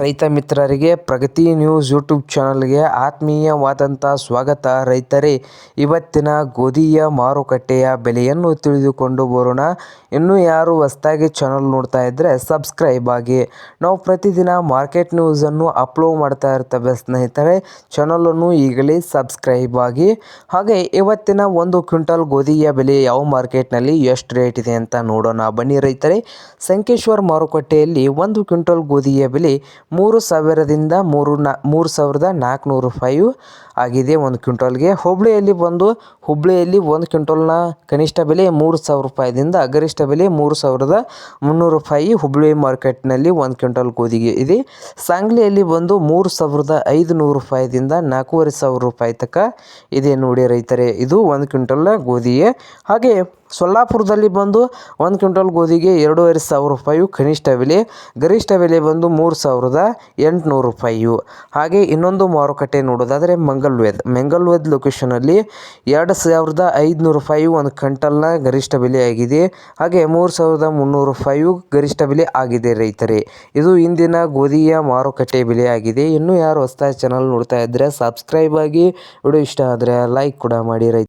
ರೈತ ಮಿತ್ರರಿಗೆ ಪ್ರಗತಿ news YouTube ಚಾನಲ್ಗೆ ಆತ್ಮೀಯವಾದಂಥ ಸ್ವಾಗತ. ರೈತರೇ, ಇವತ್ತಿನ ಗೋಧಿಯ ಮಾರುಕಟ್ಟೆಯ ಬೆಲೆಯನ್ನು ತಿಳಿದುಕೊಂಡು ಬರೋಣ. ಇನ್ನೂ ಯಾರು ಹೊಸದಾಗಿ ಚಾನಲ್ ನೋಡ್ತಾ ಇದ್ದರೆ ಸಬ್ಸ್ಕ್ರೈಬ್ ಆಗಿ. ನಾವು ಪ್ರತಿದಿನ ಮಾರ್ಕೆಟ್ ನ್ಯೂಸನ್ನು ಅಪ್ಲೋಡ್ ಮಾಡ್ತಾ ಇರ್ತೇವೆ ಸ್ನೇಹಿತರೆ ಚಾನಲನ್ನು ಈಗಲೇ ಸಬ್ಸ್ಕ್ರೈಬ್ ಆಗಿ. ಹಾಗೆ ಇವತ್ತಿನ ಒಂದು ಕ್ವಿಂಟಲ್ ಗೋಧಿಯ ಬೆಲೆ ಯಾವ ಮಾರ್ಕೆಟ್ನಲ್ಲಿ ಎಷ್ಟು ರೇಟ್ ಇದೆ ಅಂತ ನೋಡೋಣ ಬನ್ನಿ ರೈತರೇ. ಸಂಕೇಶ್ವರ್ ಮಾರುಕಟ್ಟೆಯಲ್ಲಿ ಒಂದು ಕ್ವಿಂಟಲ್ ಗೋಧಿಯ ಬೆಲೆ ಮೂರು ಸಾವಿರದಿಂದ ಮೂರು ನಾ ಮೂರು ಸಾವಿರದ ನಾಲ್ಕುನೂರು ರೂಪಾಯಿ ಆಗಿದೆ ಒಂದು ಕ್ವಿಂಟಲ್ಗೆ. ಹುಬ್ಳಿಯಲ್ಲಿ ಬಂದು, ಹುಬ್ಳಿಯಲ್ಲಿ ಒಂದು ಕ್ವಿಂಟಲ್ನ ಕನಿಷ್ಠ ಬೆಲೆ ಮೂರು ಸಾವಿರ ರೂಪಾಯಿದಿಂದ ಗರಿಷ್ಠ ಬೆಲೆ ಮೂರು ಸಾವಿರದ ಮುನ್ನೂರು ರೂಪಾಯಿ ಹುಬ್ಳಿ ಮಾರ್ಕೆಟ್ನಲ್ಲಿ ಒಂದು ಕ್ವಿಂಟಲ್ ಗೋಧಿಗೆ ಇದೆ. ಸಾಂಗ್ಲಿಯಲ್ಲಿ ಬಂದು ಮೂರು ಸಾವಿರದ ಐದು ನೂರು ರೂಪಾಯಿದಿಂದ ನಾಲ್ಕೂವರೆ ಸಾವಿರ ರೂಪಾಯಿ ತನಕ ಇದೆ ನೋಡಿ ರೈತರೇ. ಇದು ಒಂದು ಕ್ವಿಂಟಲ್ನ ಗೋಧಿಯೇ. ಹಾಗೆ ಸೊಲ್ಲಾಪುರದಲ್ಲಿ ಬಂದು ಒಂದು ಕ್ವಿಂಟಲ್ ಗೋಧಿಗೆ ಎರಡೂವರೆ ಸಾವಿರ ರೂಪಾಯಿ ಕನಿಷ್ಠ ಬೆಲೆ, ಗರಿಷ್ಠ ಬೆಲೆ ಬಂದು ಮೂರು ಸಾವಿರದ ಎಂಟುನೂರು ರೂಪಾಯಿಯು ಹಾಗೆ ಇನ್ನೊಂದು ಮಾರುಕಟ್ಟೆ ನೋಡೋದಾದರೆ ಮಂಗಲ್ವೇದ್. ಮಂಗಲ್ವೇದ್ ಲೊಕೇಶನಲ್ಲಿ ಎರಡು ಸಾವಿರದ ಐದುನೂರು ರೂಪಾಯಿ ಒಂದು ಕ್ವಿಂಟಲ್ನ ಗರಿಷ್ಠ ಬೆಲೆ ಆಗಿದೆ. ಹಾಗೆ ಮೂರು ಸಾವಿರದ ಮುನ್ನೂರು ರೂಪಾಯಿಯು ಗರಿಷ್ಠ ಬೆಲೆ ಆಗಿದೆ ರೈತರೇ. ಇದು ಇಂದಿನ ಗೋಧಿಯ ಮಾರುಕಟ್ಟೆ ಬೆಲೆ ಆಗಿದೆ. ಇನ್ನೂ ಯಾರು ಹೊಸ್ದಾಗಿ ಚಾನಲ್ ನೋಡ್ತಾ ಇದ್ದರೆ ಸಬ್ಸ್ಕ್ರೈಬ್ ಆಗಿ. ವಿಡಿಯೋ ಇಷ್ಟ ಆದರೆ ಲೈಕ್ ಕೂಡ ಮಾಡಿ ರೈತ